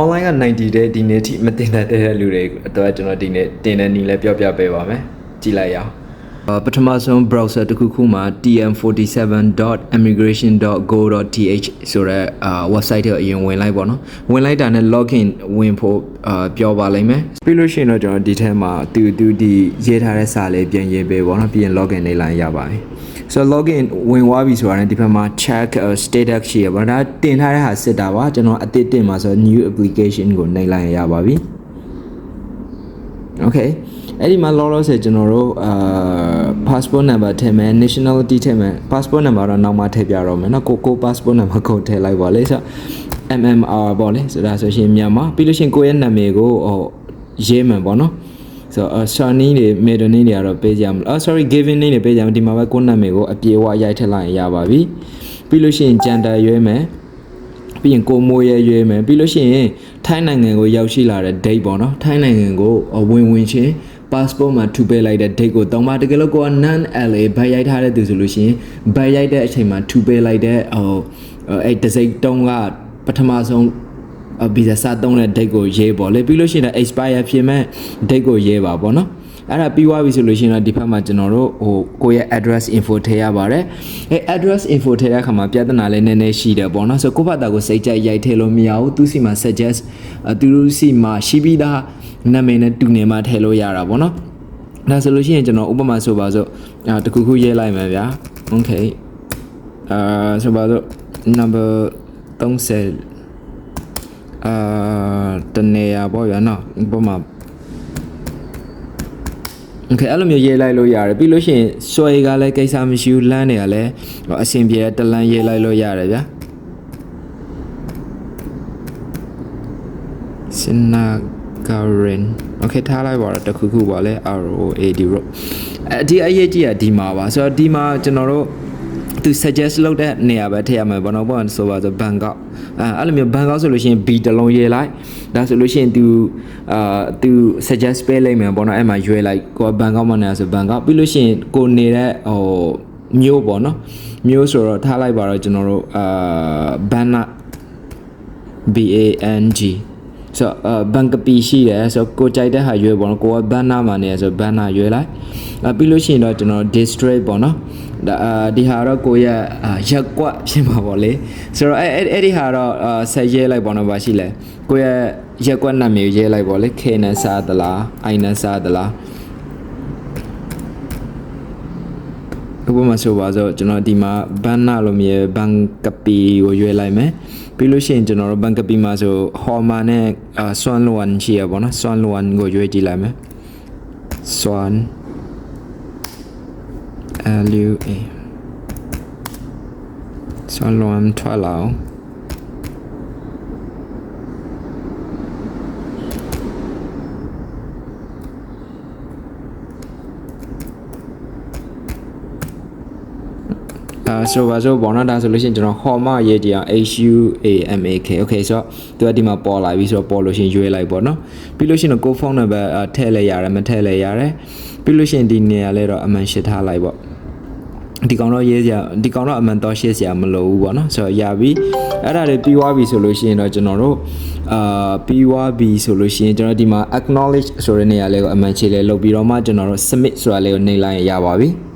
online က90တဲ့ဒီနေ့ထိမတင်တတ်တဲ့လူတွေအတွက်ကျွန်တော်ဒီနေ့တင်တဲ့နည်းလဲပြောပြပေးပါမယ်ကြည့်လိုက်ရအောင်အာ ပထမဆုံး browser တစ်ခုခုမှာ tm47.immigration.go.th ဆိုတဲ့အာ website ကိုအရင်ဝင်လိုက်ပေါ့နော်ဝင်လိုက်တာနဲ့ login ဝင်ဖို့အာပြောပါလိမ့်မယ်ပြီးလို့ရှိရင်တော့ကျွန်တော်ဒီထဲမှာတူတူဒီရေးထားတဲ့စာလေးပြန်ရေးပေးပေါ့နော်ပြီးရင် login နေလိုက်ရပါပြီဆိုတော့ login ဝင်သွားပြီဆိုတာနဲ့ဒီဘက်မှာ check uh, status ရှိရပါတော့ဒါတင်ထားတဲ့ဟာစစ်တာပါကျွန်တော်အသစ်တင်မှာဆိုတော့ new application ကိုနှိပ်လိုက်ရပါပြီ okay အဲ့ဒီမှာလောလောဆယ်ကျွန်တော်တို့အာ passport number ထည့်မယ် nationality ထည့်မယ် passport number တော့နောက်မှထည့်ပြတော့မယ်နော်ကိုကို passport number ကိုထည့်လိုက်ပါလေဆို MMR ပေါ့လေဆိုဒါဆိုရှင်မြန်မာပြီးလို့ရှင်ကိုရဲ့နာမည်ကိုဟိုရေးမယ်ပေါ့နော်ဆိုတော့ Shani တွေ Maiden တွေကတော့ပေးကြမလို့ oh sorry given တွေပေးကြမလို့ဒီမှာပဲကိုနာမည်ကိုအပြေအဝရိုက်ထည့်လိုက်ရင်ရပါပြီပြီးလို့ရှိရင် gender ရွေးမယ်ပြီးရင်ကိုမိုးရဲရွေးမယ်ပြီးလို့ရှိရင်ထိုင်းနိုင်ငံကိုရောက်ရှိလာတဲ့ date ပေါ့နော်ထိုင်းနိုင်ငံကိုဝင်ဝင်ချင်း passport မှာထူပေးလိုက်တဲ့ date ကိုတောင်းပါတကယ်လို့ကိုက non LA ဘတ်ရိုက်ထားတဲ့သူဆိုလို့ရှိရင်ဘတ်ရိုက်တဲ့အချိန်မှာထူပေးလိုက်တဲ့ဟိုအဲ့တစ်စိတ်တုံးကပထမဆုံးဗီဇာစသုံးတဲ့ date ကိုရေးပေါ့လေပြီးလို့ရှိရင် expire ဖြစ်မဲ့ date ကိုရေးပါပေါ့နော် အဲ့ဒါပြီးသွားပြီဆိုလို့ရှိရင်တော့ဒီဘက်မှာကျွန်တော်တို့ဟိုကိုယ့်ရဲ့ address info ထည့်ရပါတယ်အဲ address info ထည့်တဲ့အခါမှာပြဿနာလေးနည်းနည်းရှိတယ်ပေါ့နော်ဆိုကိုယ့်ဘာသာကိုစိတ်ကြိုက်ရိုက်ထည့်လို့မရဘူးသူစီမှာ suggest သူတို့စီမှာရှိပြီးသားနာမည်နဲ့တူနေမှထည့်လို့ရတာပေါ့နော်ဒါဆိုလို့ရှိရင်ကျွန်တော်ဥပမာဆိုပါစို့အာတခုခုရေးလိုက်မယ်ဗျာ okay အာဆိုပါစို့ number 30အာတနေရပေါ့ဗျာနော်ဥပမာ โอเคအဲ့လိုမျိုးရေးလိုက်လို့ရတယ်ပြီးလို့ရှိရင်စွဲကလည်းကိစ္စမရှိဘူးလမ်းတွေကလည်းဟိုအဆင်ပြေတဲ့တလန်းရေးလိုက်လို့ရတယ်ဗျာစနာဂရင်โอเคထားလိုက်ပါတော့တခုခုပါလဲ R O A D ရောအဒီအရေးကြီးอ่ะဒီမှာပါဆိုတော့ဒီမှာကျွန်တော်တို့ သူ suggest လုပ်တဲ့နေရာပဲထည့်ရမယ်ဘောနော်ဘောဆိုပါဆိုဘန်ကောက်အဲအဲ့လိုမျိုးဘန်ကောက်ဆိုလို့ရှိရင် B တစ်လုံးရေးလိုက်ဒါဆိုလို့ရှိရင် तू အာ तू suggest ပေးလိုက်မယ်ဘောနော်အဲ့မှာရွေးလိုက်ကိုဘန်ကောက်မှာနေဆိုဘန်ကောက်ပြီးလို့ရှိရင်ကိုနေတဲ့ဟိုမျိုးပေါ့နော်မျိုးဆိုတော့ထားလိုက်ပါတော့ကျွန်တော်တို့အာဘန်နာ B A N G ဆိုတော့ဘန်ကပီရှိတယ်ဆိုတော့ကိုကြိုက်တဲ့ဟာရွေးပေါ့နော်ကိုကဘန်နာမှာနေဆိုဘန်နာရွေးလိုက်အ ပြီးလို့ရှိရင်တော့ကျွန်တော် district ပေါ့နော်ဒါအာဒီဟာတော့ကိုရဲ့ရက်ကွက်ဖြစ်မှာပေါ့လေဆိုတော့အဲ့အဲ့ဒီဟာတော့ဆက်ရဲလိုက်ပေါ့နော်ဗာရှိလဲကိုရဲ့ရက်ကွက်နာမည်ရေးလိုက်ပေါ့လေ K နဲ့စားသလား I နဲ့စားသလားဥပမာဆိုပါဆိုကျွန်တော်ဒီမှာဘန်နာလို့မြေဘန်ကပီကိုရွေးလိုက်မယ်ပြီးလို့ရှိရင်ကျွန်တော်တို့ဘန်ကပီမှာဆိုဟော်မာနဲ့ဆွမ်လွမ်ရှိရပါတော့ဆွမ်လွမ်ကိုရွေးကြည့်လိုက်မယ်ဆွမ် L U A ဆွမ်လွမ်ထွာလောင်အာဆိုပါဆိုဘောနော်ဒါဆိုလို့ရှိရင်ကျွန်တော်ဟော်မရေးကြည့်အောင် H U A M A K okay ဆိုတော့သူကဒီမှာပေါ်လာပြီဆိုတော့ပေါ်လို့ရှိရင်ရွေးလိုက်ပေါ့နော်ပြီးလို့ရှိရင်ကိုဖုန်းနံပါတ်ထည့်လဲရတယ်မထည့်လဲရတယ်ပြီးလို့ရှိရင်ဒီနေရာလဲတော့အမှန်ရှင်းထားလိုက်ပေါ့ ဒီကောင်တော့ရေးစရာဒီကောင်တော့အမှန်တော့ရှင်းစရာမလိုဘူးပေါ့နော်ဆိုတော့ရပြီအဲ့ဒါတွေပြီးသွားပြီဆိုလို့ရှိရင်တော့ကျွန်တော်တို့အာပြီးသွားပြီဆိုလို့ရှိရင်ကျွန်တော်ဒီမှာ acknowledge ဆိုတဲ့နေရာလေးကိုအမှန်ချေလဲလုပ်ပြီးတော့မှကျွန်တော်တို့ submit ဆိုတာလေးကိုနှိပ်လိုက်ရင်ရပါပြီ။